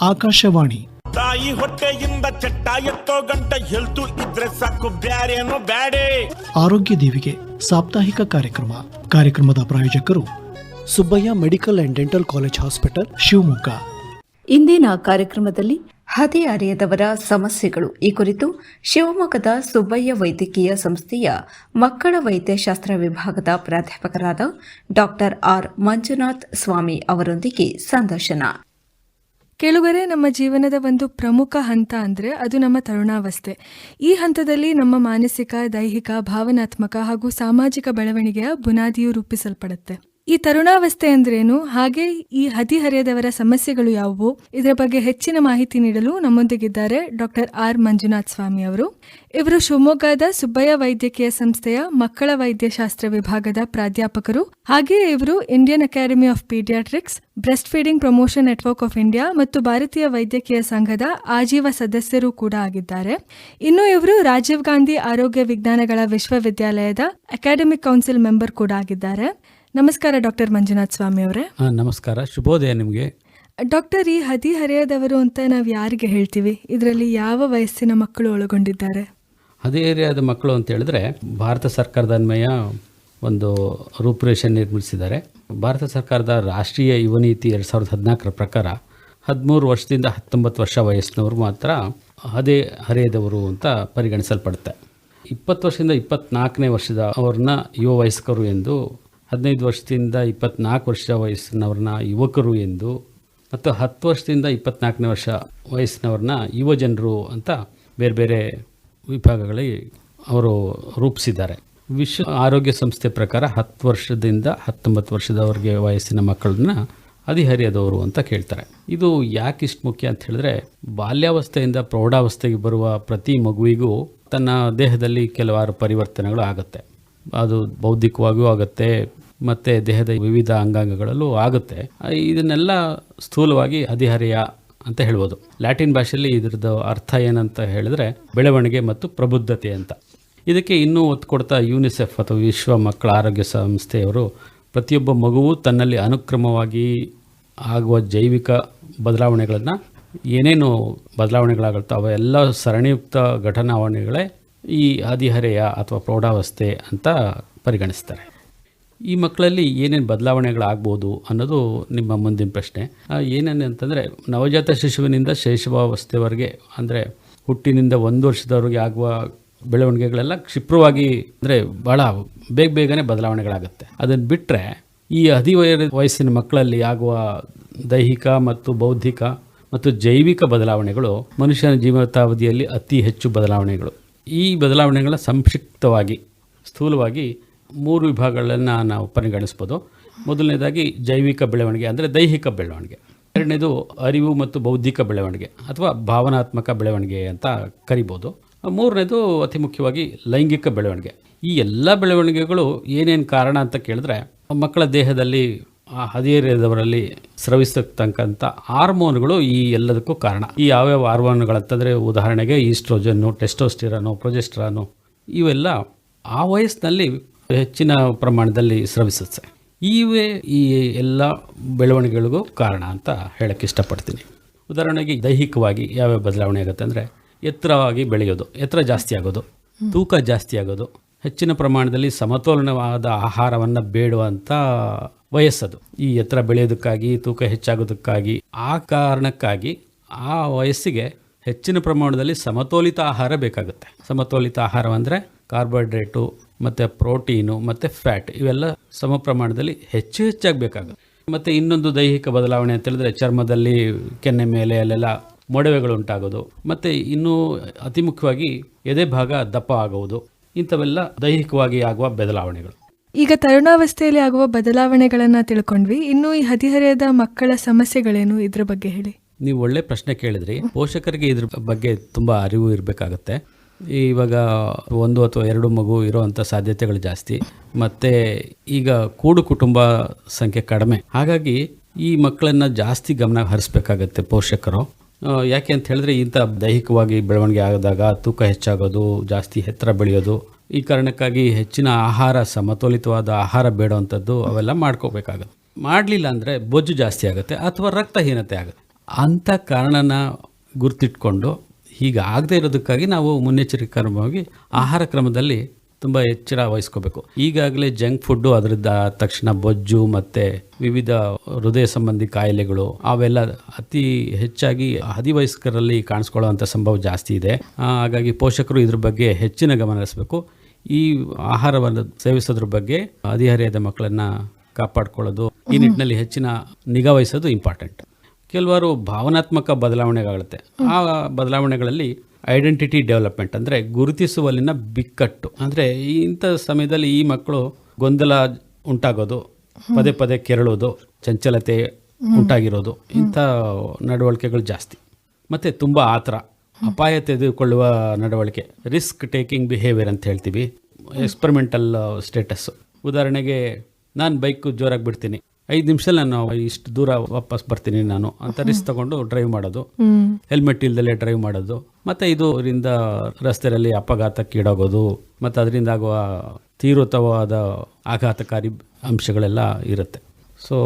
ಆಕಾಶವಾಣಿ. ತಾಯಿ ಹೊಟ್ಟೆಯಿಂದ ಚಟ್ಟ ಎತ್ತೋ ಗಂಟ ಹೆಲ್ತು ಇದ್ರೆ ಸಾಕು ಬ್ಯಾರೇನು ಬ್ಯಾಡೆ. ಆರೋಗ್ಯ ದೇವಿಗೆ ಸಾಪ್ತಾಹಿಕ ಕಾರ್ಯಕ್ರಮ. ಕಾರ್ಯಕ್ರಮದ ಪ್ರಾಯೋಜಕರು Subbaiah medical and dental college hospital Shivamogga. ಇಂದಿನ ಕಾರ್ಯಕ್ರಮದಲ್ಲಿ ಹದಿಹರೆಯದವರ ಸಮಸ್ಯೆಗಳು. ಈ ಕುರಿತು ಶಿವಮೊಗ್ಗದ ಸುಬ್ಬಯ್ಯ ವೈದ್ಯಕೀಯ ಸಂಸ್ಥೆಯ ಮಕ್ಕಳ ವೈದ್ಯಶಾಸ್ತ್ರ ವಿಭಾಗದ ಪ್ರಾಧ್ಯಾಪಕರಾದ ಡಾಕ್ಟರ್ ಆರ್ ಮಂಜುನಾಥ್ ಸ್ವಾಮಿ ಅವರೊಂದಿಗೆ ಸಂದರ್ಶನ. ಕೆಳಗರೆ ನಮ್ಮ ಜೀವನದ ಒಂದು ಪ್ರಮುಖ ಹಂತ ಅಂದರೆ ಅದು ನಮ್ಮ ತರುಣಾವಸ್ಥೆ. ಈ ಹಂತದಲ್ಲಿ ನಮ್ಮ ಮಾನಸಿಕ, ದೈಹಿಕ, ಭಾವನಾತ್ಮಕ ಹಾಗೂ ಸಾಮಾಜಿಕ ಬೆಳವಣಿಗೆಯ ಬುನಾದಿಯು ರೂಪಿಸಲ್ಪಡುತ್ತೆ. ಈ ತರುಣಾವಸ್ಥೆ ಅಂದ್ರೇನು? ಹಾಗೆ ಈ ಹದಿಹರೆಯದವರ ಸಮಸ್ಯೆಗಳು ಯಾವುವು? ಇದರ ಬಗ್ಗೆ ಹೆಚ್ಚಿನ ಮಾಹಿತಿ ನೀಡಲು ನಮ್ಮೊಂದಿಗಿದ್ದಾರೆ ಡಾಕ್ಟರ್ ಆರ್ ಮಂಜುನಾಥ್ ಸ್ವಾಮಿ ಅವರು. ಇವರು ಶಿವಮೊಗ್ಗದ ಸುಬ್ಬಯ್ಯ ವೈದ್ಯಕೀಯ ಸಂಸ್ಥೆಯ ಮಕ್ಕಳ ವೈದ್ಯಶಾಸ್ತ್ರ ವಿಭಾಗದ ಪ್ರಾಧ್ಯಾಪಕರು. ಹಾಗೆ ಇವರು Indian academy of paediatrics, breast feeding promotion network of India ಮತ್ತು ಭಾರತೀಯ ವೈದ್ಯಕೀಯ ಸಂಘದ ಆಜೀವ ಸದಸ್ಯರು ಕೂಡ ಆಗಿದ್ದಾರೆ. ಇನ್ನು ಇವರು ರಾಜೀವ್ ಗಾಂಧಿ ಆರೋಗ್ಯ ವಿಜ್ಞಾನಗಳ ವಿಶ್ವವಿದ್ಯಾಲಯದ ಅಕಾಡೆಮಿಕ್ ಕೌನ್ಸಿಲ್ ಮೆಂಬರ್ ಕೂಡ ಆಗಿದ್ದಾರೆ. ನಮಸ್ಕಾರ ಡಾಕ್ಟರ್ ಮಂಜುನಾಥ್ ಸ್ವಾಮಿ ಅವರೇ. ಹಾಂ ನಮಸ್ಕಾರ. ಶುಭೋದಯ ನಿಮಗೆ. ಡಾಕ್ಟರ್ ಈ ಹದಿಹರೆಯದವರು ಅಂತ ನಾವು ಯಾರಿಗೆ ಹೇಳ್ತೀವಿ? ಇದರಲ್ಲಿ ಯಾವ ವಯಸ್ಸಿನ ಮಕ್ಕಳು ಒಳಗೊಂಡಿದ್ದಾರೆ? ಹದಿಹರೆಯದ ಮಕ್ಕಳು ಅಂತ ಹೇಳಿದ್ರೆ ಭಾರತ ಸರ್ಕಾರದ ಅನ್ವಯ ಒಂದು ರೂಪುರೇಷೆ ನಿರ್ಮಿಸಿದ್ದಾರೆ. ಭಾರತ ಸರ್ಕಾರದ ರಾಷ್ಟ್ರೀಯ ಯುವ ನೀತಿ ಎರಡು ಸಾವಿರದ ಹದಿನಾಲ್ಕರ ಪ್ರಕಾರ ಹದಿಮೂರು ವರ್ಷದಿಂದ ಹತ್ತೊಂಬತ್ತು ವರ್ಷ ವಯಸ್ಸಿನವರು ಮಾತ್ರ ಅದೇ ಹರೆಯದವರು ಅಂತ ಪರಿಗಣಿಸಲ್ಪಡುತ್ತೆ. ಇಪ್ಪತ್ತು ವರ್ಷದಿಂದ ಇಪ್ಪತ್ನಾಲ್ಕನೇ ವರ್ಷದ ಅವ್ರನ್ನ ಯುವ ವಯಸ್ಕರು ಎಂದು ಹದಿನೈದು ವರ್ಷದಿಂದ ಇಪ್ಪತ್ನಾಲ್ಕು ವರ್ಷ ವಯಸ್ಸಿನವ್ರನ್ನ ಯುವಕರು ಎಂದು ಮತ್ತು ಹತ್ತು ವರ್ಷದಿಂದ ಇಪ್ಪತ್ನಾಲ್ಕನೇ ವರ್ಷ ವಯಸ್ಸಿನವ್ರನ್ನ ಯುವ ಜನರು ಅಂತ ಬೇರೆ ಬೇರೆ ವಿಭಾಗಗಳಲ್ಲಿ ಅವರು ರೂಪಿಸಿದ್ದಾರೆ. ವಿಶ್ವ ಆರೋಗ್ಯ ಸಂಸ್ಥೆ ಪ್ರಕಾರ ಹತ್ತು ವರ್ಷದಿಂದ ಹತ್ತೊಂಬತ್ತು ವರ್ಷದವರೆಗೆ ವಯಸ್ಸಿನ ಮಕ್ಕಳನ್ನ ಹದಿಹರಿಯದವರು ಅಂತ ಕೇಳ್ತಾರೆ. ಇದು ಯಾಕೆ ಇಷ್ಟು ಮುಖ್ಯ ಅಂತ ಹೇಳಿದ್ರೆ ಬಾಲ್ಯಾವಸ್ಥೆಯಿಂದ ಪ್ರೌಢಾವಸ್ಥೆಗೆ ಬರುವ ಪ್ರತಿ ಮಗುವಿಗೂ ತನ್ನ ದೇಹದಲ್ಲಿ ಕೆಲವಾರು ಪರಿವರ್ತನೆಗಳು ಆಗುತ್ತೆ. ಅದು ಬೌದ್ಧಿಕವಾಗಿಯೂ ಆಗುತ್ತೆ, ಮತ್ತು ದೇಹದ ವಿವಿಧ ಅಂಗಾಂಗಗಳಲ್ಲೂ ಆಗುತ್ತೆ. ಇದನ್ನೆಲ್ಲ ಸ್ಥೂಲವಾಗಿ ಹದಿಹರೆಯ ಅಂತ ಹೇಳ್ಬೋದು. ಲ್ಯಾಟಿನ್ ಭಾಷೆಯಲ್ಲಿ ಇದ್ರದ್ದು ಅರ್ಥ ಏನಂತ ಹೇಳಿದ್ರೆ ಬೆಳವಣಿಗೆ ಮತ್ತು ಪ್ರಬುದ್ಧತೆ ಅಂತ. ಇದಕ್ಕೆ ಇನ್ನೂ ಒತ್ತು ಕೊಡ್ತಾ ಯುನಿಸೆಫ್ ಅಥವಾ ವಿಶ್ವ ಮಕ್ಕಳ ಆರೋಗ್ಯ ಸಂಸ್ಥೆಯವರು ಪ್ರತಿಯೊಬ್ಬ ಮಗುವು ತನ್ನಲ್ಲಿ ಅನುಕ್ರಮವಾಗಿ ಆಗುವ ಜೈವಿಕ ಬದಲಾವಣೆಗಳನ್ನು ಏನೇನು ಬದಲಾವಣೆಗಳಾಗುತ್ತೋ ಅವೆಲ್ಲ ಸರಣಿಯುಕ್ತ ಘಟನಾವಣೆಗಳೇ ಈ ಆದಿಹರೆಯ ಅಥವಾ ಪ್ರೌಢಾವಸ್ಥೆ ಅಂತ ಪರಿಗಣಿಸ್ತಾರೆ. ಈ ಮಕ್ಕಳಲ್ಲಿ ಏನೇನು ಬದಲಾವಣೆಗಳಾಗ್ಬೋದು ಅನ್ನೋದು ನಿಮ್ಮ ಮುಂದಿನ ಪ್ರಶ್ನೆ. ಏನೇನು ಅಂತಂದರೆ, ನವಜಾತ ಶಿಶುವಿನಿಂದ ಶೈಶವಾವಸ್ಥೆವರೆಗೆ ಅಂದರೆ ಹುಟ್ಟಿನಿಂದ ಒಂದು ವರ್ಷದವರೆಗೆ ಆಗುವ ಬೆಳವಣಿಗೆಗಳೆಲ್ಲ ಕ್ಷಿಪ್ರವಾಗಿ, ಅಂದರೆ ಭಾಳ ಬೇಗ ಬೇಗನೆ ಬದಲಾವಣೆಗಳಾಗುತ್ತೆ. ಅದನ್ನು ಬಿಟ್ಟರೆ ಈ ಹದಿವಯ ವಯಸ್ಸಿನ ಮಕ್ಕಳಲ್ಲಿ ಆಗುವ ದೈಹಿಕ ಮತ್ತು ಬೌದ್ಧಿಕ ಮತ್ತು ಜೈವಿಕ ಬದಲಾವಣೆಗಳು ಮನುಷ್ಯನ ಜೀವಿತಾವಧಿಯಲ್ಲಿ ಅತಿ ಹೆಚ್ಚು ಬದಲಾವಣೆಗಳು. ಈ ಬದಲಾವಣೆಗಳ ಸಂಕ್ಷಿಪ್ತವಾಗಿ, ಸ್ಥೂಲವಾಗಿ ಮೂರು ವಿಭಾಗಗಳನ್ನು ನಾವು ಪರಿಗಣಿಸ್ಬೋದು. ಮೊದಲನೇದಾಗಿ ಜೈವಿಕ ಬೆಳವಣಿಗೆ ಅಂದರೆ ದೈಹಿಕ ಬೆಳವಣಿಗೆ. ಎರಡನೇದು ಅರಿವು ಮತ್ತು ಬೌದ್ಧಿಕ ಬೆಳವಣಿಗೆ ಅಥವಾ ಭಾವನಾತ್ಮಕ ಬೆಳವಣಿಗೆ ಅಂತ ಕರಿಬೋದು. ಮೂರನೇದು ಅತಿ ಮುಖ್ಯವಾಗಿ ಲೈಂಗಿಕ ಬೆಳವಣಿಗೆ. ಈ ಎಲ್ಲ ಬೆಳವಣಿಗೆಗಳು ಏನೇನು ಕಾರಣ ಅಂತ ಕೇಳಿದ್ರೆ ಮಕ್ಕಳ ದೇಹದಲ್ಲಿ ಆ ಹದಿಹರೆಯದವರಲ್ಲಿ ಸ್ರವಿಸತಕ್ಕಂಥ ಹಾರ್ಮೋನ್ಗಳು ಈ ಎಲ್ಲದಕ್ಕೂ ಕಾರಣ. ಈ ಯಾವ್ಯಾವ ಹಾರ್ಮೋನ್ಗಳಂತಂದರೆ ಉದಾಹರಣೆಗೆ ಈಸ್ಟ್ರೋಜನ್ನು, ಟೆಸ್ಟೋಸ್ಟಿರಾನು, ಪ್ರೊಜೆಸ್ಟ್ರಾನು, ಇವೆಲ್ಲ ಆ ವಯಸ್ಸಿನಲ್ಲಿ ಹೆಚ್ಚಿನ ಪ್ರಮಾಣದಲ್ಲಿ ಸ್ರವಿಸುತ್ತೆ. ಇವೇ ಈ ಎಲ್ಲ ಬೆಳವಣಿಗೆಗಳಿಗೂ ಕಾರಣ ಅಂತ ಹೇಳಕ್ಕೆ ಇಷ್ಟಪಡ್ತೀನಿ. ಉದಾಹರಣೆಗೆ ದೈಹಿಕವಾಗಿ ಯಾವ್ಯಾವ ಬದಲಾವಣೆ ಆಗುತ್ತೆ ಅಂದರೆ ಎತ್ತರವಾಗಿ ಬೆಳೆಯೋದು, ಎತ್ತರ ಜಾಸ್ತಿ ಆಗೋದು, ತೂಕ ಜಾಸ್ತಿ ಆಗೋದು, ಹೆಚ್ಚಿನ ಪ್ರಮಾಣದಲ್ಲಿ ಸಮತೋಲನವಾದ ಆಹಾರವನ್ನು ಬೇಡುವಂಥ ವಯಸ್ಸದು. ಈ ಎತ್ತರ ಬೆಳೆಯೋದಕ್ಕಾಗಿ, ತೂಕ ಹೆಚ್ಚಾಗೋದಕ್ಕಾಗಿ, ಆ ಕಾರಣಕ್ಕಾಗಿ ಆ ವಯಸ್ಸಿಗೆ ಹೆಚ್ಚಿನ ಪ್ರಮಾಣದಲ್ಲಿ ಸಮತೋಲಿತ ಆಹಾರ ಬೇಕಾಗುತ್ತೆ. ಸಮತೋಲಿತ ಆಹಾರ ಅಂದರೆ ಕಾರ್ಬೋಹೈಡ್ರೇಟು, ಮತ್ತು ಪ್ರೋಟೀನು, ಮತ್ತು ಫ್ಯಾಟ್ ಇವೆಲ್ಲ ಸಮ ಪ್ರಮಾಣದಲ್ಲಿ ಹೆಚ್ಚು ಹೆಚ್ಚಾಗಿ ಬೇಕಾಗುತ್ತೆ ಮತ್ತು ಇನ್ನೊಂದು ದೈಹಿಕ ಬದಲಾವಣೆ ಅಂತ ಹೇಳಿದ್ರೆ ಚರ್ಮದಲ್ಲಿ ಕೆನ್ನೆ ಮೇಲೆ ಅಲ್ಲೆಲ್ಲ ಮೊಡವೆಗಳು ಉಂಟಾಗೋದು ಮತ್ತು ಇನ್ನೂ ಅತಿ ಮುಖ್ಯವಾಗಿ ಎದೆ ಭಾಗ ದಪ್ಪ ಆಗುವುದು, ಇಂಥವೆಲ್ಲ ದೈಹಿಕವಾಗಿ ಆಗುವ ಬದಲಾವಣೆಗಳು. ಈಗ ತರುಣಾವಸ್ಥೆಯಲ್ಲಿ ಆಗುವ ಬದಲಾವಣೆಗಳನ್ನ ತಿಳ್ಕೊಂಡ್ವಿ. ಇನ್ನು ಈ ಹದಿಹರೆಯದ ಮಕ್ಕಳ ಸಮಸ್ಯೆಗಳೇನು ಇದ್ರ ಬಗ್ಗೆ ಹೇಳಿ. ನೀವು ಒಳ್ಳೆ ಪ್ರಶ್ನೆ ಕೇಳಿದ್ರಿ. ಪೋಷಕರಿಗೆ ಇದ್ರ ಬಗ್ಗೆ ತುಂಬ ಅರಿವು ಇರಬೇಕಾಗತ್ತೆ. ಇವಾಗ ಒಂದು ಅಥವಾ ಎರಡು ಮಗು ಇರೋವಂಥ ಸಾಧ್ಯತೆಗಳು ಜಾಸ್ತಿ. ಮತ್ತು ಈಗ ಕೂಡು ಕುಟುಂಬ ಸಂಖ್ಯೆ ಕಡಿಮೆ. ಹಾಗಾಗಿ ಈ ಮಕ್ಕಳನ್ನ ಜಾಸ್ತಿ ಗಮನ ಹರಿಸ್ಬೇಕಾಗತ್ತೆ ಪೋಷಕರು. ಯಾಕೆ ಅಂತ ಹೇಳಿದ್ರೆ ಇಂಥ ದೈಹಿಕವಾಗಿ ಬೆಳವಣಿಗೆ ಆದಾಗ ತೂಕ ಹೆಚ್ಚಾಗೋದು, ಜಾಸ್ತಿ ಎತ್ತರ ಬೆಳೆಯೋದು ಈ ಕಾರಣಕ್ಕಾಗಿ ಹೆಚ್ಚಿನ ಆಹಾರ, ಸಮತೋಲಿತವಾದ ಆಹಾರ ಬೇಡುವಂಥದ್ದು ಅವೆಲ್ಲ ಮಾಡ್ಕೋಬೇಕಾಗುತ್ತೆ. ಮಾಡಲಿಲ್ಲ ಅಂದರೆ ಬೊಜ್ಜು ಜಾಸ್ತಿ ಆಗುತ್ತೆ ಅಥವಾ ರಕ್ತಹೀನತೆ ಆಗುತ್ತೆ. ಅಂಥ ಕಾರಣನ ಗುರ್ತಿಟ್ಕೊಂಡು ಹೀಗೆ ಆಗದೇ ಇರೋದಕ್ಕಾಗಿ ನಾವು ಮುನ್ನೆಚ್ಚರಿಕೆ ಕ್ರಮವಾಗಿ ಆಹಾರ ಕ್ರಮದಲ್ಲಿ ತುಂಬ ಎಚ್ಚರ ವಹಿಸ್ಕೋಬೇಕು. ಈಗಾಗಲೇ ಜಂಕ್ ಫುಡ್ಡು ಅದರಿಂದ ತಕ್ಷಣ ಬೊಜ್ಜು ಮತ್ತು ವಿವಿಧ ಹೃದಯ ಸಂಬಂಧಿ ಕಾಯಿಲೆಗಳು ಅವೆಲ್ಲ ಅತಿ ಹೆಚ್ಚಾಗಿ ಹದಿವಯಸ್ಕರಲ್ಲಿ ಕಾಣಿಸ್ಕೊಳ್ಳುವಂಥ ಸಂಭವ ಜಾಸ್ತಿ ಇದೆ. ಹಾಗಾಗಿ ಪೋಷಕರು ಇದ್ರ ಬಗ್ಗೆ ಹೆಚ್ಚಿನ ಗಮನ ಹರಿಸಬೇಕು. ಈ ಆಹಾರವನ್ನು ಸೇವಿಸೋದ್ರ ಬಗ್ಗೆ ಹದಿಹರೆಯದ ಮಕ್ಕಳನ್ನು ಕಾಪಾಡ್ಕೊಳ್ಳೋದು ಈ ನಿಟ್ಟಿನಲ್ಲಿ ಹೆಚ್ಚಿನ ನಿಗಾ ವಹಿಸೋದು ಇಂಪಾರ್ಟೆಂಟ್. ಕೆಲವರು ಭಾವನಾತ್ಮಕ ಬದಲಾವಣೆಗಳಾಗುತ್ತೆ. ಆ ಬದಲಾವಣೆಗಳಲ್ಲಿ ಐಡೆಂಟಿಟಿ ಡೆವಲಪ್ಮೆಂಟ್ ಅಂದರೆ ಗುರುತಿಸುವಲ್ಲಿನ ಬಿಕ್ಕಟ್ಟು. ಅಂದರೆ ಇಂಥ ಸಮಯದಲ್ಲಿ ಈ ಮಕ್ಕಳು ಗೊಂದಲ ಉಂಟಾಗೋದು, ಪದೇ ಪದೇ ಕೆರಳೋದು, ಚಂಚಲತೆ ಉಂಟಾಗಿರೋದು, ಇಂಥ ನಡವಳಿಕೆಗಳು ಜಾಸ್ತಿ. ಮತ್ತು ತುಂಬ ಆತರ, ಅಪಾಯ ತೆಗೆದುಕೊಳ್ಳುವ ನಡವಳಿಕೆ ರಿಸ್ಕ್ ಟೇಕಿಂಗ್ ಬಿಹೇವಿಯರ್ ಅಂತ ಹೇಳ್ತೀವಿ ಎಕ್ಸ್ಪರಿಮೆಂಟಲ್ ಸ್ಟೇಟಸ್ಸು ಉದಾಹರಣೆಗೆ, ನಾನು ಬೈಕ್ ಜೋರಾಗಿ ಬಿಡ್ತೀನಿ. ಐದು ನಿಮಿಷದಲ್ಲಿ ನಾನು ಇಷ್ಟು ದೂರ ವಾಪಸ್ ಬರ್ತೀನಿ ನಾನು ಅಂತ ರಿಸ್ಕ್ ತಗೊಂಡು ಡ್ರೈವ್ ಮಾಡೋದು. ಹೆಲ್ಮೆಟ್ ಇಲ್ದಲೆ ಡ್ರೈವ್ ಮಾಡೋದು. ಮತ್ತೆ ಇದು ಇದರಿಂದ ರಸ್ತೆಯಲ್ಲಿ ಅಪಘಾತಕ್ಕೀಡಾಗೋದು ಮತ್ತು ಅದರಿಂದ ಆಗುವ ತೀವ್ರತವಾದ ಆಘಾತಕಾರಿ ಅಂಶಗಳೆಲ್ಲ ಇರುತ್ತೆ. ಸೊ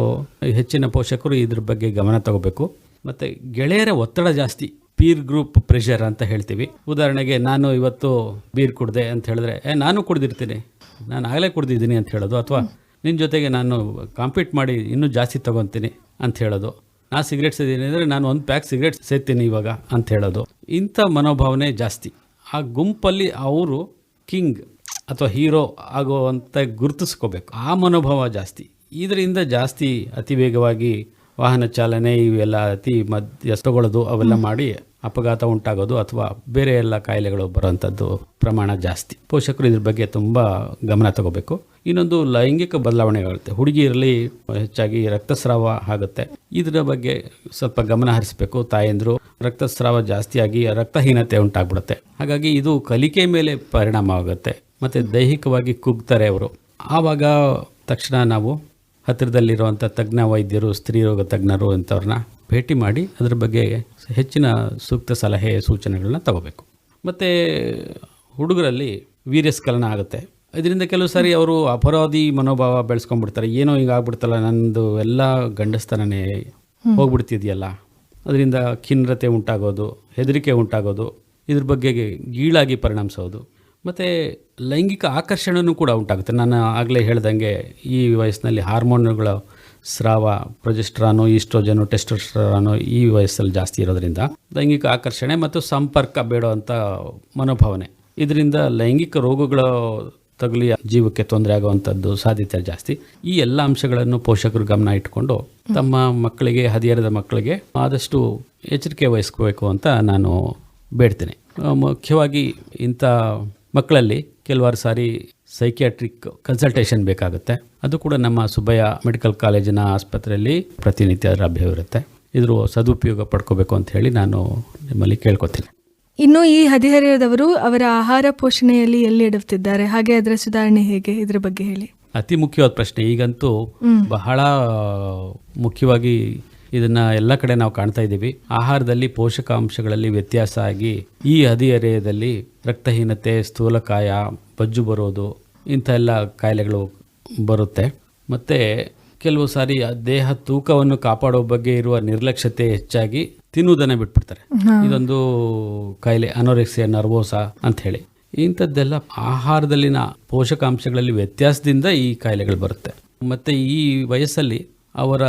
ಹೆಚ್ಚಿನ ಪೋಷಕರು ಇದ್ರ ಬಗ್ಗೆ ಗಮನ ತಗೋಬೇಕು. ಮತ್ತು ಗೆಳೆಯರ ಒತ್ತಡ ಜಾಸ್ತಿ ಪೀರ್ ಗ್ರೂಪ್ ಪ್ರೆಷರ್ ಅಂತ ಹೇಳ್ತೀವಿ. ಉದಾಹರಣೆಗೆ ನಾನು ಇವತ್ತು ಬೀರ್ ಕುಡ್ದೆ ಅಂತ ಹೇಳಿದ್ರೆ ಏ ನಾನು ಕುಡ್ದಿರ್ತೀನಿ. ನಾನು ಆಗಲೇ ಕುಡ್ದಿದ್ದೀನಿ ಅಂತ ಹೇಳೋದು. ಅಥವಾ ನಿನ್ನ ಜೊತೆಗೆ ನಾನು ಕಾಂಪೀಟ್ ಮಾಡಿ ಇನ್ನೂ ಜಾಸ್ತಿ ತೊಗೊತೀನಿ ಅಂತ ಹೇಳೋದು. ನಾ ಸಿಗರೇಟ್ ಸೇದೀನಿ ಅಂದರೆ ನಾನು ಒಂದು ಪ್ಯಾಕ್ ಸಿಗರೇಟ್ ಸೇತೀನಿ ಇವಾಗ ಅಂತ ಹೇಳೋದು. ಇಂಥ ಮನೋಭಾವನೆ ಜಾಸ್ತಿ. ಆ ಗುಂಪಲ್ಲಿ ಅವರು ಕಿಂಗ್ ಅಥವಾ ಹೀರೋ ಆಗುವಂತ ಗುರುತಿಸ್ಕೋಬೇಕು. ಆ ಮನೋಭಾವ ಜಾಸ್ತಿ. ಇದರಿಂದ ಜಾಸ್ತಿ ಅತಿ ವೇಗವಾಗಿ ವಾಹನ ಚಾಲನೆ ಇವೆಲ್ಲ ಅತಿ ಮಧ್ಯ ತಗೊಳ್ಳೋದು ಅವೆಲ್ಲ ಮಾಡಿ ಅಪಘಾತ ಉಂಟಾಗೋದು ಅಥವಾ ಬೇರೆ ಎಲ್ಲ ಕಾಯಿಲೆಗಳು ಬರುವಂಥದ್ದು ಪ್ರಮಾಣ ಜಾಸ್ತಿ. ಪೋಷಕರು ಇದ್ರ ಬಗ್ಗೆ ತುಂಬ ಗಮನ ತಗೋಬೇಕು. ಇನ್ನೊಂದು ಲೈಂಗಿಕ ಬದಲಾವಣೆಗಳಾಗುತ್ತೆ ಹುಡುಗಿಯರಲ್ಲಿ ಹೆಚ್ಚಾಗಿ ರಕ್ತಸ್ರಾವ ಆಗುತ್ತೆ. ಇದರ ಬಗ್ಗೆ ಸ್ವಲ್ಪ ಗಮನ ಹರಿಸಬೇಕು. ತಾಯಂದರು, ರಕ್ತಸ್ರಾವ ಜಾಸ್ತಿಯಾಗಿ ರಕ್ತಹೀನತೆ ಉಂಟಾಗ್ಬಿಡುತ್ತೆ. ಹಾಗಾಗಿ ಇದು ಕಲಿಕೆ ಮೇಲೆ ಪರಿಣಾಮ ಆಗುತ್ತೆ. ಮತ್ತು ದೈಹಿಕವಾಗಿ ಕುಗ್ತಾರೆ ಅವರು. ಆವಾಗ ತಕ್ಷಣ ನಾವು ಹತ್ತಿರದಲ್ಲಿರುವಂಥ ತಜ್ಞ ವೈದ್ಯರು ಸ್ತ್ರೀರೋಗ ತಜ್ಞರು ಅಂಥವ್ರನ್ನ ಭೇಟಿ ಮಾಡಿ ಅದರ ಬಗ್ಗೆ ಹೆಚ್ಚಿನ ಸೂಕ್ತ ಸಲಹೆ ಸೂಚನೆಗಳನ್ನ ತಗೋಬೇಕು. ಮತ್ತು ಹುಡುಗರಲ್ಲಿ ವೀರ್ಯಸ್ಖಲನ ಆಗುತ್ತೆ. ಇದರಿಂದ ಕೆಲವು ಸಾರಿ ಅವರು ಅಪರಾಧಿ ಮನೋಭಾವ ಬೆಳೆಸ್ಕೊಂಡ್ಬಿಡ್ತಾರೆ. ಏನೋ ಹಿಂಗೆ ಆಗ್ಬಿಡ್ತಲ್ಲ ನಂದು ಎಲ್ಲ ಗಂಡಸ್ತನೇ ಹೋಗ್ಬಿಡ್ತಿದೆಯಲ್ಲ. ಅದರಿಂದ ಖಿನ್ನತೆ ಉಂಟಾಗೋದು ಹೆದರಿಕೆ ಉಂಟಾಗೋದು ಇದ್ರ ಬಗ್ಗೆ ಗೀಳಾಗಿ ಪರಿಣಮಿಸೋದು. ಮತ್ತು ಲೈಂಗಿಕ ಆಕರ್ಷಣೆಯೂ ಕೂಡ ಉಂಟಾಗುತ್ತೆ. ನಾನು ಆಗಲೇ ಹೇಳ್ದಂಗೆ ಈ ವಯಸ್ಸಿನಲ್ಲಿ ಹಾರ್ಮೋನುಗಳ ಸ್ರಾವ, ಪ್ರೊಜೆಸ್ಟ್ರಾನು, ಈಸ್ಟ್ರೋಜನು, ಟೆಸ್ಟೋಸ್ಟ್ರಾನು ಈ ವಯಸ್ಸಲ್ಲಿ ಜಾಸ್ತಿ ಇರೋದ್ರಿಂದ ಲೈಂಗಿಕ ಆಕರ್ಷಣೆ ಮತ್ತು ಸಂಪರ್ಕ ಬೇಡುವಂಥ ಮನೋಭಾವನೆ. ಇದರಿಂದ ಲೈಂಗಿಕ ರೋಗಗಳ ತಗಲಿ ಜೀವಕ್ಕೆ ತೊಂದರೆ ಆಗುವಂಥದ್ದು ಸಾಧ್ಯತೆ ಜಾಸ್ತಿ. ಈ ಎಲ್ಲ ಅಂಶಗಳನ್ನು ಪೋಷಕರು ಗಮನ ಇಟ್ಕೊಂಡು ತಮ್ಮ ಮಕ್ಕಳಿಗೆ ಹದಿಹರೆಯದ ಮಕ್ಕಳಿಗೆ ಆದಷ್ಟು ಎಚ್ಚರಿಕೆ ವಹಿಸ್ಕೋಬೇಕು ಅಂತ ನಾನು ಬೇಡ್ತೇನೆ. ಮುಖ್ಯವಾಗಿ ಇಂಥ ಮಕ್ಕಳಲ್ಲಿ ಕೆಲವಾರು ಸಾರಿ ಸೈಕಿಯಾಟ್ರಿಕ್ ಕನ್ಸಲ್ಟೇಷನ್ ಬೇಕಾಗುತ್ತೆ. ಅದು ಕೂಡ ನಮ್ಮ ಸುಬ್ಬಯ್ಯ ಮೆಡಿಕಲ್ ಕಾಲೇಜಿನ ಆಸ್ಪತ್ರೆಯಲ್ಲಿ ಪ್ರತಿನಿತ್ಯ ಲಭ್ಯವಿರುತ್ತೆ ಇದ್ರ ಸದುಪಯೋಗ ಪಡ್ಕೋಬೇಕು ಅಂತ ಹೇಳಿ ನಾನು ನಿಮ್ಮಲ್ಲಿ ಕೇಳ್ಕೊತೀನಿ. ಇನ್ನು ಈ ಹದಿಹರೆಯದವರು ಅವರ ಆಹಾರ ಪೋಷಣೆಯಲ್ಲಿ ಎಲ್ಲಿ ಇಡುತ್ತಿದ್ದಾರೆ ಹಾಗೆ ಅದರ ಸುಧಾರಣೆ ಹೇಗೆ? ಇದ್ರ ಬಗ್ಗೆ ಹೇಳಿ. ಅತಿ ಮುಖ್ಯವಾದ ಪ್ರಶ್ನೆ ಈಗಂತೂ ಬಹಳ ಮುಖ್ಯವಾಗಿ ಇದನ್ನ ಎಲ್ಲ ಕಡೆ ನಾವು ಕಾಣ್ತಾ ಇದ್ದೀವಿ. ಆಹಾರದಲ್ಲಿ ಪೋಷಕಾಂಶಗಳಲ್ಲಿ ವ್ಯತ್ಯಾಸ ಆಗಿ ಈ ಹದಿಹರೆಯದಲ್ಲಿ ರಕ್ತಹೀನತೆ ಸ್ಥೂಲಕಾಯ ಬಜ್ಜು ಬರೋದು ಇಂಥ ಎಲ್ಲ ಕಾಯಿಲೆಗಳು ಬರುತ್ತೆ. ಮತ್ತು ಕೆಲವು ಸಾರಿ ದೇಹ ತೂಕವನ್ನು ಕಾಪಾಡೋ ಬಗ್ಗೆ ಇರುವ ನಿರ್ಲಕ್ಷ್ಯತೆ ಹೆಚ್ಚಾಗಿ ತಿನ್ನುವುದನ್ನು ಬಿಟ್ಬಿಡ್ತಾರೆ. ಇದೊಂದು ಕಾಯಿಲೆ ಅನೋರೆಕ್ಸಿಯ ನರ್ವೋಸಾ ಅಂತ ಹೇಳಿ. ಇಂಥದ್ದೆಲ್ಲ ಆಹಾರದಲ್ಲಿನ ಪೋಷಕಾಂಶಗಳಲ್ಲಿ ವ್ಯತ್ಯಾಸದಿಂದ ಈ ಕಾಯಿಲೆಗಳು ಬರುತ್ತೆ. ಮತ್ತು ಈ ವಯಸ್ಸಲ್ಲಿ ಅವರ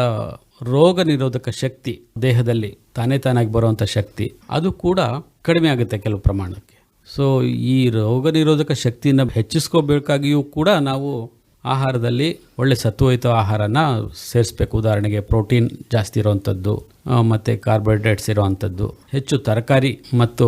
ರೋಗ ನಿರೋಧಕ ಶಕ್ತಿ ದೇಹದಲ್ಲಿ ತಾನೇ ತಾನಾಗಿ ಬರುವಂಥ ಶಕ್ತಿ, ಅದು ಕೂಡ ಕಡಿಮೆ ಆಗುತ್ತೆ ಕೆಲವು ಪ್ರಮಾಣಕ್ಕೆ. ಸೊ ಈ ರೋಗ ನಿರೋಧಕ ಶಕ್ತಿಯನ್ನು ಹೆಚ್ಚಿಸ್ಕೋಬೇಕಾಗಿಯೂ ಕೂಡ ನಾವು ಆಹಾರದಲ್ಲಿ ಒಳ್ಳೆ ಸತ್ವಯುತ ಆಹಾರನ ಸೇರಿಸ್ಬೇಕು. ಉದಾಹರಣೆಗೆ ಪ್ರೋಟೀನ್ ಜಾಸ್ತಿ ಇರುವಂಥದ್ದು ಮತ್ತು ಕಾರ್ಬೋಹೈಡ್ರೇಟ್ಸ್ ಇರುವಂಥದ್ದು ಹೆಚ್ಚು ತರಕಾರಿ ಮತ್ತು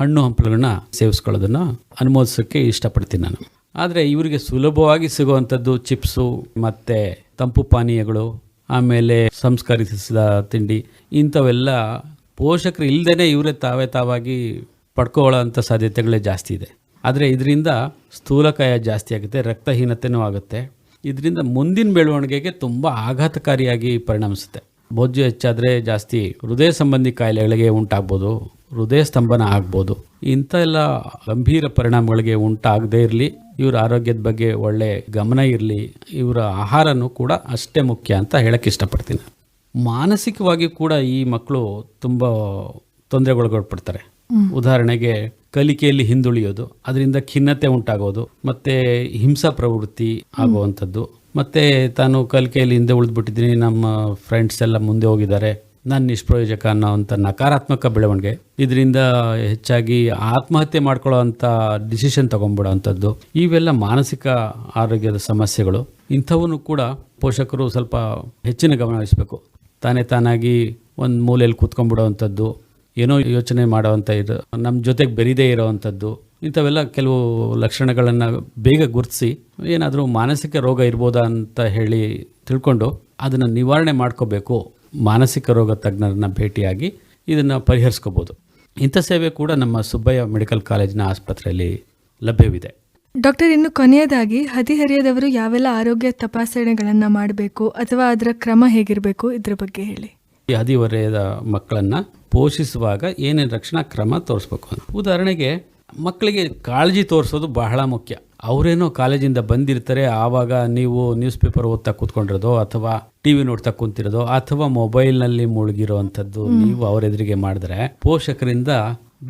ಹಣ್ಣು ಹಂಪಲುಗಳನ್ನ ಸೇವಿಸ್ಕೊಳ್ಳೋದನ್ನು ಅನುಮೋದಿಸೋಕ್ಕೆ ಇಷ್ಟಪಡ್ತೀನಿ ನಾನು. ಆದರೆ ಇವರಿಗೆ ಸುಲಭವಾಗಿ ಸಿಗುವಂಥದ್ದು ಚಿಪ್ಸು, ಮತ್ತು ತಂಪು ಪಾನೀಯಗಳು ಆಮೇಲೆ ಸಂಸ್ಕರಿಸಿದ ತಿಂಡಿ. ಇಂಥವೆಲ್ಲ ಪೋಷಕರು ಇಲ್ಲದೇ ಇವರೇ ತಾವೇ ತಾವಾಗಿ ಪಡ್ಕೊಳ್ಳೋ ಸಾಧ್ಯತೆಗಳೇ ಜಾಸ್ತಿ ಇದೆ. ಆದರೆ ಇದರಿಂದ ಸ್ಥೂಲಕಾಯ ಜಾಸ್ತಿ ಆಗುತ್ತೆ ರಕ್ತಹೀನತೆಯೂ ಆಗುತ್ತೆ. ಇದರಿಂದ ಮುಂದಿನ ಬೆಳವಣಿಗೆಗೆ ತುಂಬ ಆಘಾತಕಾರಿಯಾಗಿ ಪರಿಣಮಿಸುತ್ತೆ. ಬೊಜ್ಜು ಹೆಚ್ಚಾದರೆ ಜಾಸ್ತಿ ಹೃದಯ ಸಂಬಂಧಿ ಕಾಯಿಲೆಗಳಿಗೆ ಉಂಟಾಗ್ಬೋದು. ಹೃದಯ ಸ್ತಂಭನ ಆಗ್ಬೋದು. ಇಂಥ ಎಲ್ಲ ಗಂಭೀರ ಪರಿಣಾಮಗಳಿಗೆ ಉಂಟಾಗದೇ ಇರಲಿ ಇವರ ಆರೋಗ್ಯದ ಬಗ್ಗೆ ಒಳ್ಳೆ ಗಮನ ಇರಲಿ ಇವರ ಆಹಾರನೂ ಕೂಡ ಅಷ್ಟೇ ಮುಖ್ಯ ಅಂತ ಹೇಳಕ್ಕೆ ಇಷ್ಟಪಡ್ತೀನಿ. ಮಾನಸಿಕವಾಗಿ ಕೂಡ ಈ ಮಕ್ಕಳು ತುಂಬ ತೊಂದರೆಗೊಳಗೊಳ್ಪಡ್ತಾರೆ ಉದಾಹರಣೆಗೆ ಕಲಿಕೆಯಲ್ಲಿ ಹಿಂದುಳಿಯೋದು ಅದರಿಂದ ಖಿನ್ನತೆ ಉಂಟಾಗೋದು ಮತ್ತೆ ಹಿಂಸಾ ಪ್ರವೃತ್ತಿ ಆಗುವಂಥದ್ದು ಮತ್ತೆ ತಾನು ಕಲಿಕೆಯಲ್ಲಿ ಹಿಂದೆ ಉಳಿದ್ಬಿಟ್ಟಿದ್ದೀನಿ ನಮ್ಮ ಫ್ರೆಂಡ್ಸ್ ಎಲ್ಲ ಮುಂದೆ ಹೋಗಿದ್ದಾರೆ ನಾನು ನಿಷ್ಪ್ರಯೋಜಕ ಅನ್ನೋವಂಥ ನಕಾರಾತ್ಮಕ ಬೆಳವಣಿಗೆ. ಇದರಿಂದ ಹೆಚ್ಚಾಗಿ ಆತ್ಮಹತ್ಯೆ ಮಾಡ್ಕೊಳ್ಳೋ ಅಂಥ ಡಿಸಿಷನ್ ತೊಗೊಂಡ್ಬಿಡೋ ಅಂಥದ್ದು ಇವೆಲ್ಲ ಮಾನಸಿಕ ಆರೋಗ್ಯದ ಸಮಸ್ಯೆಗಳು. ಇಂಥವನ್ನು ಕೂಡ ಪೋಷಕರು ಸ್ವಲ್ಪ ಹೆಚ್ಚಿನ ಗಮನ ಹರಿಸಬೇಕು. ತಾನೇ ತಾನಾಗಿ ಒಂದು ಮೂಲೆಯಲ್ಲಿ ಕೂತ್ಕೊಂಡ್ಬಿಡೋವಂಥದ್ದು. ಏನೋ ಯೋಚನೆ ಮಾಡೋವಂಥ ಇದು. ನಮ್ಮ ಜೊತೆಗೆ ಬೆರೀದೇ ಇರೋವಂಥದ್ದು. ಇಂಥವೆಲ್ಲ ಕೆಲವು ಲಕ್ಷಣಗಳನ್ನು ಬೇಗ ಗುರುತಿಸಿ ಏನಾದರೂ ಮಾನಸಿಕ ರೋಗ ಇರ್ಬೋದಾ ಅಂತ ಹೇಳಿ ತಿಳ್ಕೊಂಡು ಅದನ್ನು ನಿವಾರಣೆ ಮಾಡ್ಕೋಬೇಕು. ಮಾನಸಿಕ ರೋಗ ತಜ್ಞರನ್ನ ಭೇಟಿಯಾಗಿ ಇದನ್ನು ಪರಿಹರಿಸ್ಕೋಬೋದು. ಇಂಥ ಸೇವೆ ಕೂಡ ನಮ್ಮ ಸುಬ್ಬಯ್ಯ ಮೆಡಿಕಲ್ ಕಾಲೇಜಿನ ಆಸ್ಪತ್ರೆಯಲ್ಲಿ ಲಭ್ಯವಿದೆ. ಡಾಕ್ಟರ್ ಇನ್ನು ಕೊನೆಯದಾಗಿ ಹದಿಹರಿಯದವರು ಯಾವೆಲ್ಲ ಆರೋಗ್ಯ ತಪಾಸಣೆಗಳನ್ನು ಮಾಡಬೇಕು ಅಥವಾ ಅದರ ಕ್ರಮ ಹೇಗಿರಬೇಕು ಇದ್ರ ಬಗ್ಗೆ ಹೇಳಿ. ಈ ಹದಿಹರೆಯದ ಮಕ್ಕಳನ್ನು ಪೋಷಿಸುವಾಗ ಏನೇನು ರಕ್ಷಣಾ ಕ್ರಮ ತೋರಿಸ್ಬೇಕು ಅಂತ. ಉದಾಹರಣೆಗೆ ಮಕ್ಕಳಿಗೆ ಕಾಳಜಿ ತೋರಿಸೋದು ಬಹಳ ಮುಖ್ಯ. ಅವರೇನೋ ಕಾಲೇಜಿಂದ ಬಂದಿರ್ತಾರೆ ಆವಾಗ ನೀವು ನ್ಯೂಸ್ ಪೇಪರ್ ಓದ್ತಾ ಕೂತ್ಕೊಂಡಿರೋದು ಅಥವಾ ಟಿ ವಿ ನೋಡ್ತಾ ಕುಂತಿರೋದು ಅಥವಾ ಮೊಬೈಲ್ನಲ್ಲಿ ಮುಳುಗಿರೋ ಅಂಥದ್ದು ನೀವು ಅವ್ರ ಎದುರಿಗೆ ಮಾಡಿದ್ರೆ ಪೋಷಕರಿಂದ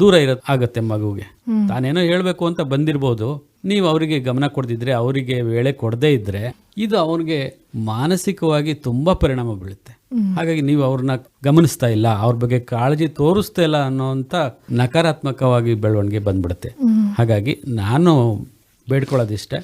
ದೂರ ಇರೋ ಆಗತ್ತೆ ಮಗುಗೆ. ತಾನೇನೋ ಹೇಳ್ಬೇಕು ಅಂತ ಬಂದಿರ್ಬೋದು. ನೀವು ಅವರಿಗೆ ಗಮನ ಕೊಡದಿದ್ರೆ ಅವರಿಗೆ ವೇಳೆ ಕೊಡದೇ ಇದ್ರೆ ಇದು ಅವನಿಗೆ ಮಾನಸಿಕವಾಗಿ ತುಂಬಾ ಪರಿಣಾಮ ಬೀಳುತ್ತೆ. ಹಾಗಾಗಿ ನೀವು ಅವ್ರನ್ನ ಗಮನಿಸ್ತಾ ಇಲ್ಲ ಅವ್ರ ಬಗ್ಗೆ ಕಾಳಜಿ ತೋರಿಸ್ತಾ ಇಲ್ಲ ಅನ್ನೋಂಥ ನಕಾರಾತ್ಮಕವಾಗಿ ಬೆಳವಣಿಗೆ ಬಂದ್ಬಿಡುತ್ತೆ. ಹಾಗಾಗಿ ನಾನು ಬೇಡ್ಕೊಳ್ಳೋದಿಷ್ಟೇ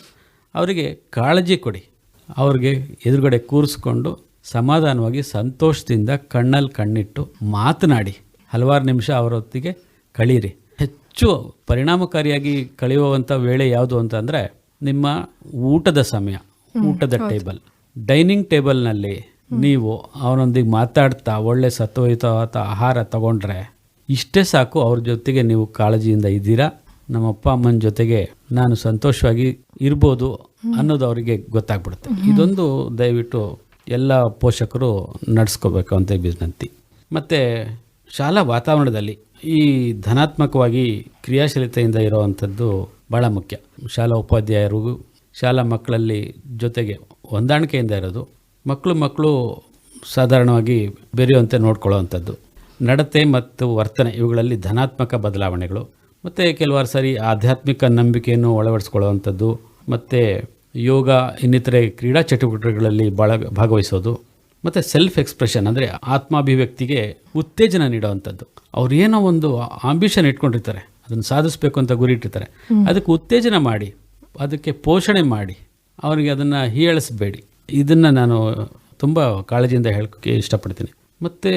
ಅವರಿಗೆ ಕಾಳಜಿ ಕೊಡಿ. ಅವ್ರಿಗೆ ಎದುರುಗಡೆ ಕೂರಿಸ್ಕೊಂಡು ಸಮಾಧಾನವಾಗಿ ಸಂತೋಷದಿಂದ ಕಣ್ಣಲ್ಲಿ ಕಣ್ಣಿಟ್ಟು ಮಾತನಾಡಿ. ಹಲವಾರು ನಿಮಿಷ ಅವರೊತ್ತಿಗೆ ಕಳೀರಿ. ಹೆಚ್ಚು ಪರಿಣಾಮಕಾರಿಯಾಗಿ ಕಳೆಯುವಂಥ ವೇಳೆ ಯಾವುದು ಅಂತಂದರೆ ನಿಮ್ಮ ಊಟದ ಸಮಯ ಊಟದ ಟೇಬಲ್. ಡೈನಿಂಗ್ ಟೇಬಲ್ನಲ್ಲಿ ನೀವು ಅವನೊಂದಿಗೆ ಮಾತಾಡ್ತಾ ಒಳ್ಳೆ ಸತ್ವಯುತವಾದ ಆಹಾರ ತಗೊಂಡ್ರೆ ಇಷ್ಟೇ ಸಾಕು ಅವ್ರ ಜೊತೆಗೆ ನೀವು ಕಾಳಜಿಯಿಂದ ಇದ್ದೀರಾ? ನಮ್ಮ ಅಪ್ಪ ಅಮ್ಮನ ಜೊತೆಗೆ ನಾನು ಸಂತೋಷವಾಗಿ ಇರ್ಬೋದು ಅನ್ನೋದು ಅವರಿಗೆ ಗೊತ್ತಾಗ್ಬಿಡುತ್ತೆ. ಇದೊಂದು ದಯವಿಟ್ಟು ಎಲ್ಲ ಪೋಷಕರು ನಡೆಸ್ಕೋಬೇಕು ಅಂತ ವಿನಂತಿ. ಮತ್ತು ಶಾಲಾ ವಾತಾವರಣದಲ್ಲಿ ಈ ಧನಾತ್ಮಕವಾಗಿ ಕ್ರಿಯಾಶೀಲತೆಯಿಂದ ಇರೋವಂಥದ್ದು ಭಾಳ ಮುಖ್ಯ. ಶಾಲಾ ಉಪಾಧ್ಯಾಯರು ಶಾಲಾ ಮಕ್ಕಳಲ್ಲಿ ಜೊತೆಗೆ ಹೊಂದಾಣಿಕೆಯಿಂದ ಇರೋದು ಮಕ್ಕಳು ಮಕ್ಕಳು ಸಾಧಾರಣವಾಗಿ ಬೆರೆಯುವಂತೆ ನೋಡ್ಕೊಳ್ಳೋವಂಥದ್ದು. ನಡತೆ ಮತ್ತು ವರ್ತನೆ ಇವುಗಳಲ್ಲಿ ಧನಾತ್ಮಕ ಬದಲಾವಣೆಗಳು. ಮತ್ತು ಕೆಲವಾರು ಸಾರಿ ಆಧ್ಯಾತ್ಮಿಕ ನಂಬಿಕೆಯನ್ನು ಅಳವಡಿಸ್ಕೊಳ್ಳುವಂಥದ್ದು ಮತ್ತು ಯೋಗ ಇನ್ನಿತರೆ ಕ್ರೀಡಾ ಚಟುವಟಿಕೆಗಳಲ್ಲಿ ಭಾಳ ಭಾಗವಹಿಸೋದು ಮತ್ತು ಸೆಲ್ಫ್ ಎಕ್ಸ್ಪ್ರೆಷನ್ ಅಂದರೆ ಆತ್ಮಾಭಿವ್ಯಕ್ತಿಗೆ ಉತ್ತೇಜನ ನೀಡುವಂಥದ್ದು. ಅವ್ರು ಏನೋ ಒಂದು ಆಂಬಿಷನ್ ಇಟ್ಕೊಂಡಿರ್ತಾರೆ ಅದನ್ನು ಸಾಧಿಸಬೇಕು ಅಂತ ಗುರಿ ಇಟ್ಟಿರ್ತಾರೆ. ಅದಕ್ಕೆ ಉತ್ತೇಜನ ಮಾಡಿ ಅದಕ್ಕೆ ಪೋಷಣೆ ಮಾಡಿ ಅವರಿಗೆ ಅದನ್ನು ಹೀಯಾಳಿಸಬೇಡಿ. ಇದನ್ನು ನಾನು ತುಂಬ ಕಾಳಜಿಯಿಂದ ಹೇಳೋಕ್ಕೆ ಇಷ್ಟಪಡ್ತೀನಿ. ಮತ್ತು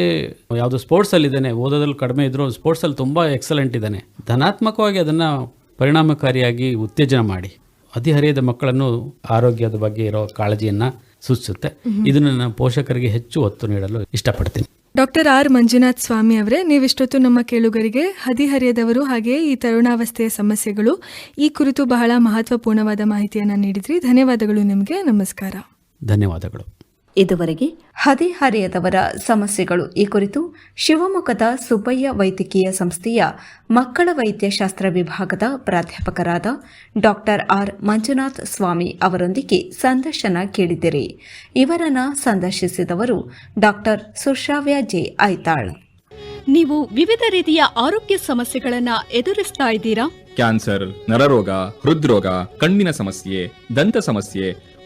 ಯಾವುದು ಸ್ಪೋರ್ಟ್ಸಲ್ಲಿದ್ದಾನೆ ಓದೋದ್ರಲ್ಲಿ ಕಡಿಮೆ ಇದ್ದರೂ ಸ್ಪೋರ್ಟ್ಸಲ್ಲಿ ತುಂಬ ಎಕ್ಸಲೆಂಟ್ ಇದ್ದಾನೆ. ಧನಾತ್ಮಕವಾಗಿ ಅದನ್ನು ಪರಿಣಾಮಕಾರಿಯಾಗಿ ಉತ್ತೇಜನ ಮಾಡಿ. ಅಧಿಹರಿಯದ ಮಕ್ಕಳನ್ನು ಆರೋಗ್ಯದ ಬಗ್ಗೆ ಇರೋ ಕಾಳಜಿಯನ್ನು ಸೂಚಿಸುತ್ತೆ. ಇದನ್ನು ನಾನು ಪೋಷಕರಿಗೆ ಹೆಚ್ಚು ಒತ್ತು ನೀಡಲು ಇಷ್ಟಪಡ್ತೀನಿ. ಡಾಕ್ಟರ್ ಆರ್ ಮಂಜುನಾಥ್ ಸ್ವಾಮಿ ಅವರೇ ನೀವಿಷ್ಟೊತ್ತು ನಮ್ಮ ಕೇಳುಗರಿಗೆ ಹದಿಹರಿಯದವರು ಹಾಗೆಯೇ ಈ ತರುಣಾವಸ್ಥೆಯ ಸಮಸ್ಯೆಗಳು ಈ ಕುರಿತು ಬಹಳ ಮಹತ್ವಪೂರ್ಣವಾದ ಮಾಹಿತಿಯನ್ನು ನೀಡಿದ್ರಿ. ಧನ್ಯವಾದಗಳು ನಿಮಗೆ. ನಮಸ್ಕಾರ. ಧನ್ಯವಾದಗಳು. ಇದುವರೆಗೆ ಹದಿಹರೆಯದವರ ಸಮಸ್ಯೆಗಳು ಈ ಕುರಿತು ಶಿವಮೊಗ್ಗದ ಸುಬ್ಬಯ್ಯ ವೈದ್ಯಕೀಯ ಸಂಸ್ಥೆಯ ಮಕ್ಕಳ ವೈದ್ಯಶಾಸ್ತ್ರ ವಿಭಾಗದ ಪ್ರಾಧ್ಯಾಪಕರಾದ ಡಾಕ್ಟರ್ ಆರ್ ಮಂಜುನಾಥ್ ಸ್ವಾಮಿ ಅವರೊಂದಿಗೆ ಸಂದರ್ಶನ ಕೇಳಿದಿರಿ. ಇವರನ್ನು ಸಂದರ್ಶಿಸಿದವರು ಡಾಕ್ಟರ್ ಸುಶ್ರಾವ್ಯ ಜೆ ಐತಾಳ್ ನೀವು ವಿವಿಧ ರೀತಿಯ ಆರೋಗ್ಯ ಸಮಸ್ಯೆಗಳನ್ನ ಎದುರಿಸ್ತಾ ಇದ್ದೀರಾ? ಕ್ಯಾನ್ಸರ್ ನರರೋಗ ಹೃದ್ರೋಗ ಕಣ್ಣಿನ ಸಮಸ್ಯೆ ದಂತ ಸಮಸ್ಯೆ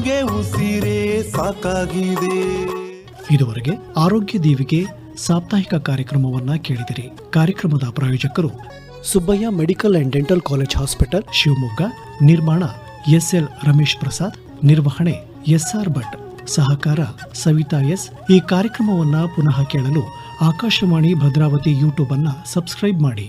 ಅಪ್ಪನ್ಗೆ ಉಸಿರೇ ಸಾಕಾಗಿದೆ. ಇದುವರೆಗೆ ಆರೋಗ್ಯ ದೇವಿಗೆ ಸಾಪ್ತಾಹಿಕ ಕಾರ್ಯಕ್ರಮವನ್ನ ಕೇಳಿದಿರಿ. ಕಾರ್ಯಕ್ರಮದ ಪ್ರಾಯೋಜಕರು Subbaiah medical and dental college hospital, Shivamogga, ನಿರ್ಮಾಣ ಎಸ್ಎಲ್ ರಮೇಶ್ ಪ್ರಸಾದ್, ನಿರ್ವಹಣೆ ಎಸ್ಆರ್ ಭಟ್, ಸಹಕಾರ ಸವಿತಾ ಎಸ್. ಈ ಕಾರ್ಯಕ್ರಮವನ್ನು ಪುನಃ ಕೇಳಲು ಆಕಾಶವಾಣಿ ಭದ್ರಾವತಿ ಯೂಟ್ಯೂಬ್ ಅನ್ನ ಸಬ್ಸ್ಕ್ರೈಬ್ ಮಾಡಿ.